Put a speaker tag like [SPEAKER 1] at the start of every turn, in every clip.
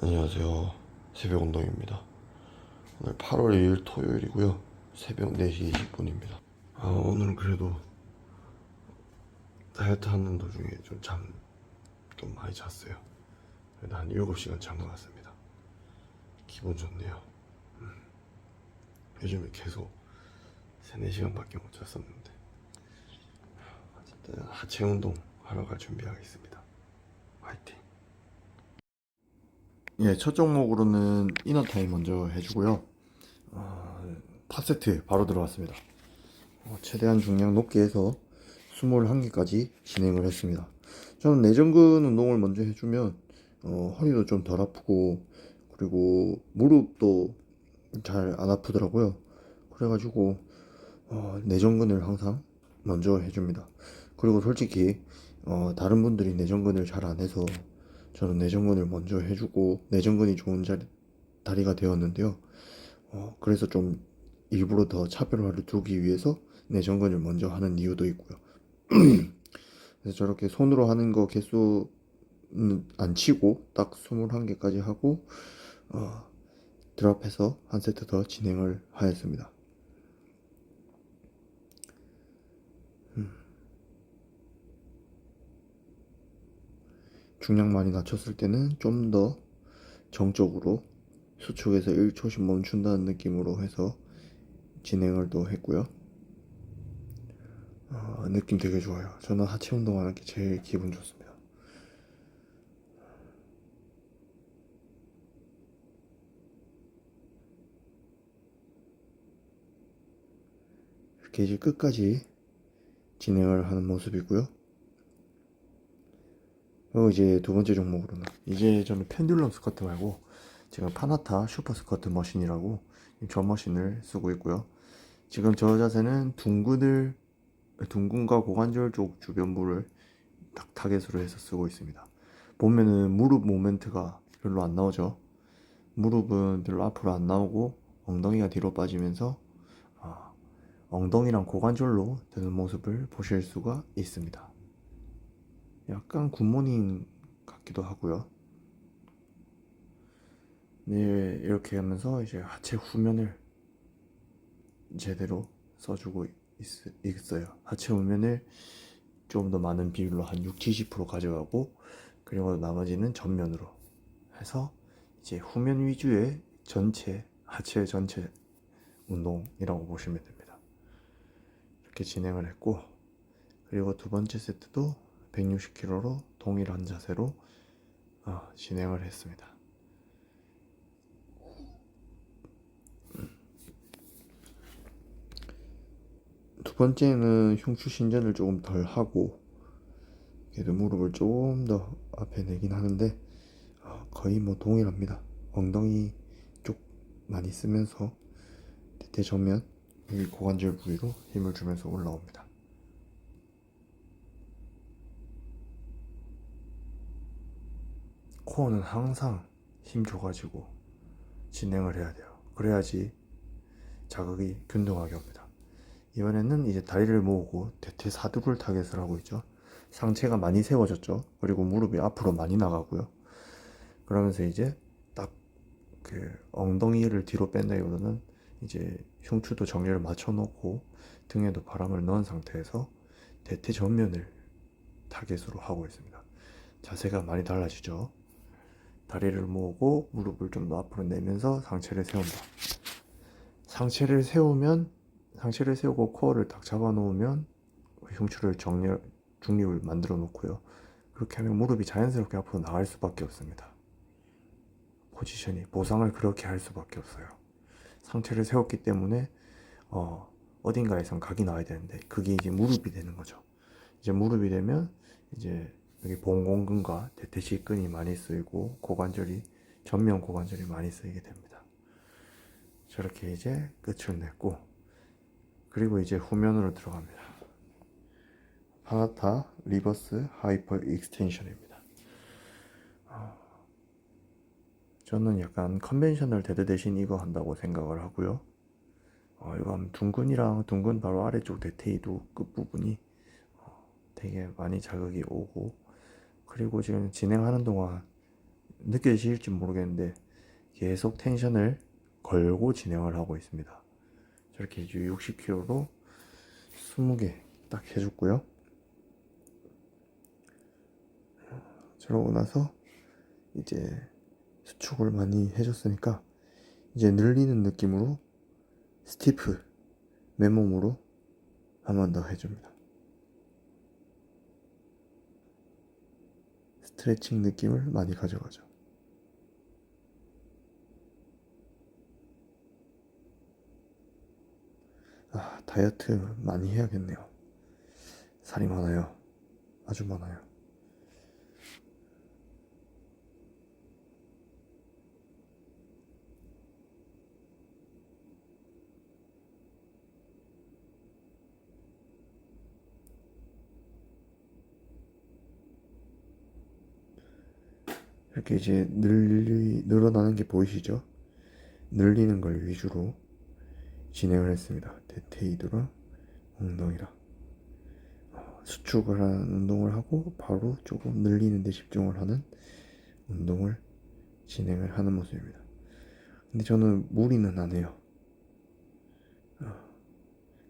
[SPEAKER 1] 안녕하세요. 새벽 운동입니다. 오늘 8월 2일 토요일이고요. 새벽 4시 20분입니다. 아, 오늘은 그래도 다이어트 하는 도중에 좀 잠 좀 많이 잤어요. 그래도 한 7시간 잔 것 같습니다. 기분 좋네요. 음. 요즘에 계속 3, 4시간밖에 못 잤었는데 어쨌든 하체 운동 하러 갈 준비하겠습니다. 화이팅! 예, 첫 종목으로는 이너타임 먼저 해주고요. 어, 팝세트 바로 들어왔습니다. 어, 최대한 중량 높게 해서 21개까지 진행을 했습니다. 저는 내전근 운동을 먼저 해주면 어, 허리도 좀 덜 아프고 그리고 무릎도 잘 안 아프더라고요. 그래가지고 어, 내전근을 항상 먼저 해줍니다. 그리고 솔직히 어, 다른 분들이 내전근을 잘 안 해서 저는 내전근을 먼저 해주고 내전근이 좋은 자리, 다리가 되었는데요. 어, 그래서 좀 일부러 더 차별화를 두기 위해서 내전근을 먼저 하는 이유도 있고요. 그래서 저렇게 손으로 하는 거 개수는 안 치고 딱 21개까지 하고 어, 드랍해서 한 세트 더 진행을 하였습니다. 중량 많이 낮췄을 때는 좀 더 정적으로 수축에서 1초씩 멈춘다는 느낌으로 해서 진행을 또 했고요. 어, 느낌 되게 좋아요. 저는 하체 운동하는 게 제일 기분 좋습니다. 이렇게 이제 끝까지 진행을 하는 모습이고요. 그리고 이제 두 번째 종목으로는 이제 저는 펜듈럼 스쿼트 말고 지금 파나타 슈퍼 스쿼트 머신이라고 저 머신을 쓰고 있고요. 지금 저 자세는 둥근을 둥근과 고관절 쪽 주변부를 딱 타겟으로 해서 쓰고 있습니다. 보면은 무릎 모멘트가 별로 안 나오죠. 무릎은 별로 앞으로 안 나오고 엉덩이가 뒤로 빠지면서 아, 엉덩이랑 고관절로 되는 모습을 보실 수가 있습니다. 약간 굿모닝 같기도 하고요. 네, 이렇게 하면서 이제 하체 후면을 제대로 써주고 있, 어요 하체 후면을 좀 더 많은 비율로 한 6, 70% 가져가고 그리고 나머지는 전면으로 해서 이제 후면 위주의 전체 하체 전체 운동이라고 보시면 됩니다. 이렇게 진행을 했고 그리고 두 번째 세트도 160kg로 동일한 자세로 어, 진행을 했습니다. 두 번째는 흉추 신전을 조금 덜 하고 그래도 무릎을 조금 더 앞에 내긴 하는데 어, 거의 뭐 동일합니다. 엉덩이 쪽 많이 쓰면서 대퇴 정면 여기 고관절 부위로 힘을 주면서 올라옵니다. 코어는 항상 힘 줘가지고 진행을 해야 돼요. 그래야지 자극이 균등하게 옵니다. 이번에는 이제 다리를 모으고 대퇴 사두를 타겟을 하고 있죠. 상체가 많이 세워졌죠. 그리고 무릎이 앞으로 많이 나가고요. 그러면서 이제 딱 그 엉덩이를 뒤로 뺀다기보다는 이제 흉추도 정렬을 맞춰놓고 등에도 바람을 넣은 상태에서 대퇴 전면을 타겟으로 하고 있습니다. 자세가 많이 달라지죠. 다리를 모으고 무릎을 좀 더 앞으로 내면서 상체를 세운다. 상체를 세우면 상체를 세우고 코어를 딱 잡아 놓으면 흉추를 정렬 중립을 만들어 놓고요. 그렇게 하면 무릎이 자연스럽게 앞으로 나갈 수밖에 없습니다. 포지션이 보상을 그렇게 할 수밖에 없어요. 상체를 세웠기 때문에 어, 어딘가에선 각이 나와야 되는데 그게 이제 무릎이 되는 거죠. 이제 무릎이 되면 이제 여기 봉공근과 대퇴식근이 많이 쓰이고 고관절이 전면 고관절이 많이 쓰이게 됩니다. 저렇게 이제 끝을 냈고 그리고 이제 후면으로 들어갑니다. 파나타 리버스 하이퍼 익스텐션입니다. 어, 저는 약간 컨벤셔널 데드 대신 이거 한다고 생각을 하고요. 어, 이거 하면 둥근이랑 둥근 바로 아래쪽 대퇴이도 끝부분이 어, 되게 많이 자극이 오고 그리고 지금 진행하는 동안 느껴지실지 모르겠는데 계속 텐션을 걸고 진행을 하고 있습니다. 저렇게 이제 60kg로 20개 딱 해줬고요. 저러고 나서 이제 수축을 많이 해줬으니까 이제 늘리는 느낌으로 스티프 맨몸으로 한 번 더 해줍니다. 스트레칭 느낌을 많이 가져가죠. 아, 다이어트 많이 해야겠네요. 살이 많아요. 아주 많아요. 이렇게 이제 늘리, 늘어나는 게 보이시죠? 늘리는 걸 위주로 진행을 했습니다. 데테이드랑 엉덩이랑 어, 수축을 하는 운동을 하고 바로 조금 늘리는 데 집중을 하는 운동을 진행을 하는 모습입니다. 근데 저는 무리는 안 해요. 어,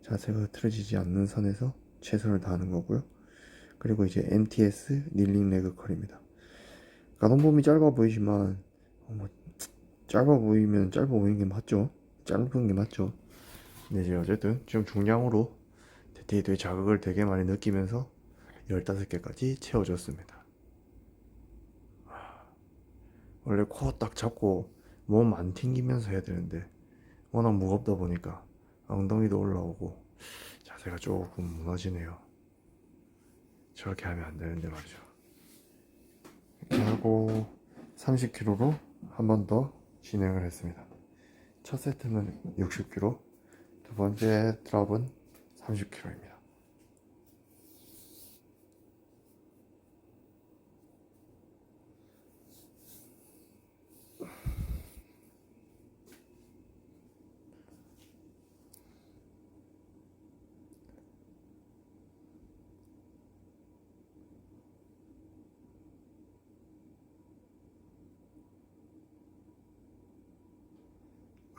[SPEAKER 1] 자세가 흐트러지지 않는 선에서 최선을 다하는 거고요. 그리고 이제 MTS 닐링 레그 컬입니다. 가동범위 짧아 보이지만 어, 뭐 짧아 보이면 짧아 보이는 게 맞죠? 짧은 게 맞죠? 근데 이제 어쨌든 지금 중량으로 데테이드의 자극을 되게 많이 느끼면서 15개까지 채워줬습니다. 하, 원래 코딱 잡고 몸 안 튕기면서 해야 되는데 워낙 무겁다 보니까 엉덩이도 올라오고 자세가 조금 무너지네요. 저렇게 하면 안 되는데 말이죠. 하고 30kg로 한 번 더 진행을 했습니다. 첫 세트는 60kg, 두 번째 드랍은 30kg입니다.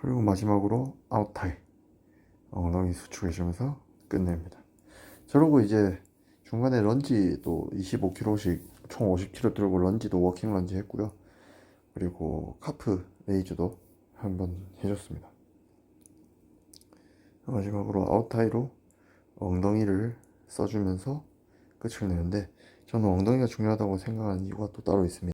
[SPEAKER 1] 그리고 마지막으로 아웃타이 엉덩이 수축해주면서 끝냅니다. 저러고 이제 중간에 런지도 25kg씩 총 50kg 들고 런지도 워킹 런지 했고요. 그리고 카프 레이즈도 한번 해줬습니다. 마지막으로 아웃타이로 엉덩이를 써주면서 끝을 내는데 저는 엉덩이가 중요하다고 생각하는 이유가 또 따로 있습니다.